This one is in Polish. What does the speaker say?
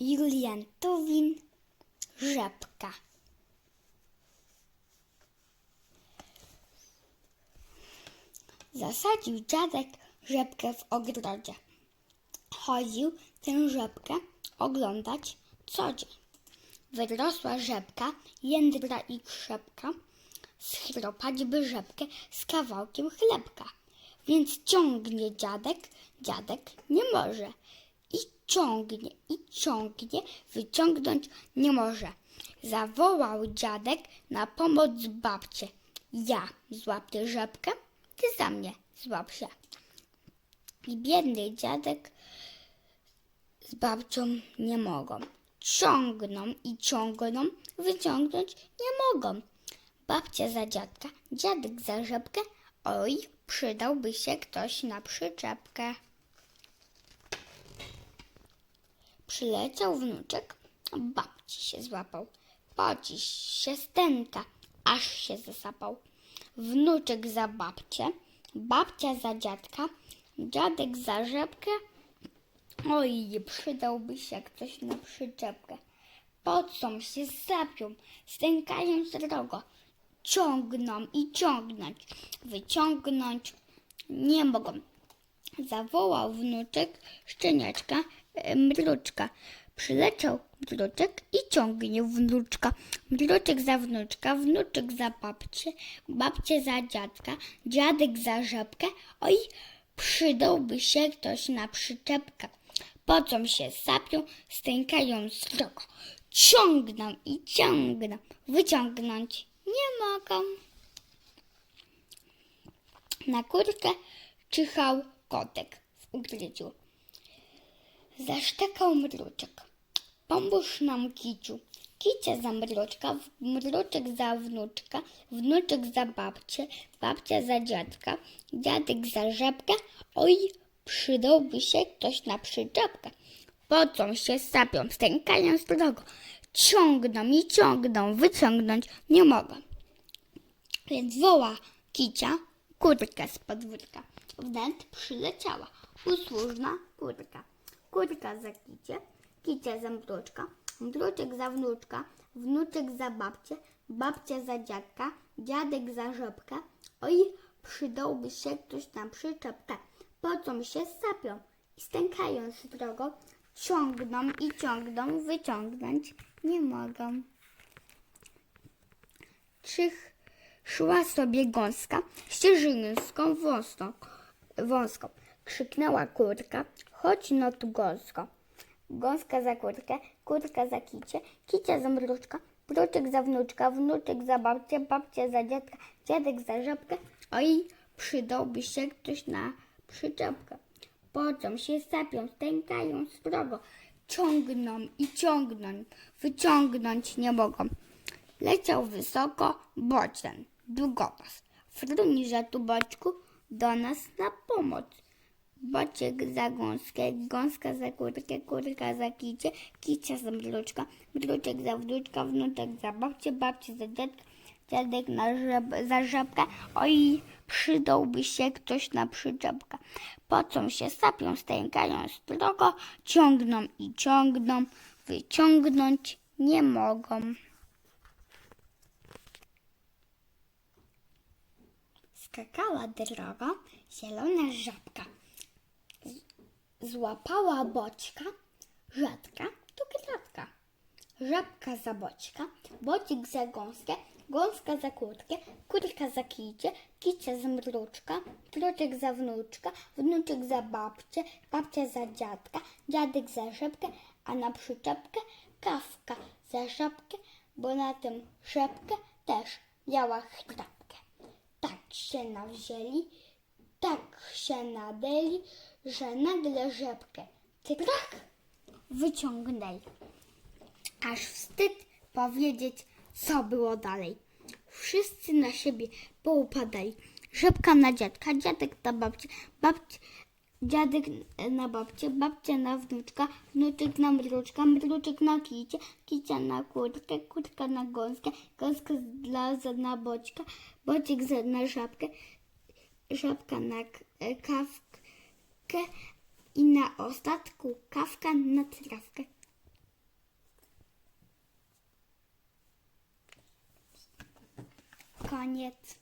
Julian Tuwin, Rzepka. Zasadził dziadek rzepkę w ogrodzie. Chodził tę rzepkę oglądać co dzień. Wyrosła rzepka, jędra i krzepka, schropać by rzepkę z kawałkiem chlebka. Więc ciągnie dziadek, dziadek nie może. Ciągnie, i ciągnie, wyciągnąć nie może. Zawołał dziadek na pomoc babcię. Ja złapię rzepkę, ty za mnie złap się. I biedny dziadek z babcią nie mogą. Ciągną i ciągną, wyciągnąć nie mogą. Babcia za dziadka, dziadek za rzepkę, oj, przydałby się ktoś na przyczepkę. Przyleciał wnuczek, babci się złapał. Pociś się stęka, aż się zasapał. Wnuczek za babcię, babcia za dziadka, dziadek za rzepkę, Oj, przydałby się ktoś na przyczepkę. Pocą się, sapią, stękają drogo. Ciągną i ciągnąć, wyciągnąć nie mogą. Zawołał wnuczek szczeniaczka, mruczka. Przyleciał mruczek i ciągnie wnuczka. Mruczek za wnuczka, wnuczek za babcię, babcię za dziadka, dziadek za rzepkę. Oj, przydałby się ktoś na przyczepkę. Pocą się, sapią, stękają srogo. Ciągną i ciągną, wyciągnąć nie mogą. Na kurkę czyhał kotek w ukryciu. Zaszczekał mruczek. Pomóż nam, kiciu. Kicia za mruczka, mruczek za wnuczka, wnuczek za babcię, babcia za dziadka, dziadek za rzepkę. Oj, przydałby się ktoś na przyczepkę. Pocą się, sapią, stękają z drogo. Ciągną i ciągną, wyciągnąć nie mogą. Więc woła kicia kurkę z podwórka. Wnet przyleciała usłużna kurka. Kurka za kicie, kicia za mruczka, mruczek za wnuczka, wnuczek za babcię, babcia za dziadka, dziadek za rzepkę. Oj, przydałby się ktoś na przyczepkę. Pocą się, sapią i stękają z drogo, ciągną i ciągną, wyciągnąć nie mogą. Czych szła sobie gąska ścieżyńską wąską, wąską. Krzyknęła kurka, chodź no tu gąsko. Gąska za kurkę, kurka za kicie, kicia za mruczka, mruczek za wnuczka, wnuczek za babcię, babcia za dziadka, dziadek za żabkę. Oj, przydałby się ktoś na przyczepkę. Pocą się, sapią, stękają srogo, ciągną i ciągną, wyciągnąć nie mogą. Leciał wysoko bocian, długopas. Fruni, że tu boczku do nas na pomoc. Bociek za gąskę, gąska za kurkę, kurka za kicie, kicia za mruczka, mruczek za wnuczka, wnuczek za babcię, babcię za dziadka, dziadek na żab, za żabkę. Oj, przydałby się ktoś na przyczepkę. Pocą się, sapią, stękają strogo, ciągną i ciągną, wyciągnąć nie mogą. Skakała drogo zielona żabka. Złapała boćka, rzadka to kratka. Żabka za boćka, bocik za gąskę, gąska za kurtkę, kurka za kicie, kicia za mruczka, mruczek za wnuczka, wnuczek za babcię, babcia za dziadka, dziadek za rzepkę, a na przyczepkę kawka za żabkę, bo na tym rzepkę też miała chrapkę. Tak się nawzięli, tak się nadeli, że nagle rzepkę trach wyciągnęli. Aż wstyd powiedzieć, co było dalej. Wszyscy na siebie poupadali. Rzepka na dziadka, dziadek na babcię, babcia, dziadek na babcię, babcia na wnuczka, wnuczek na mruczka, mruczek na kicie, kicia na kurtkę, kurtka na gąskę, gąska dla na boćka, bociek za na żabkę, żabka na e, kawkę i na ostatku kawka na trawkę. Koniec.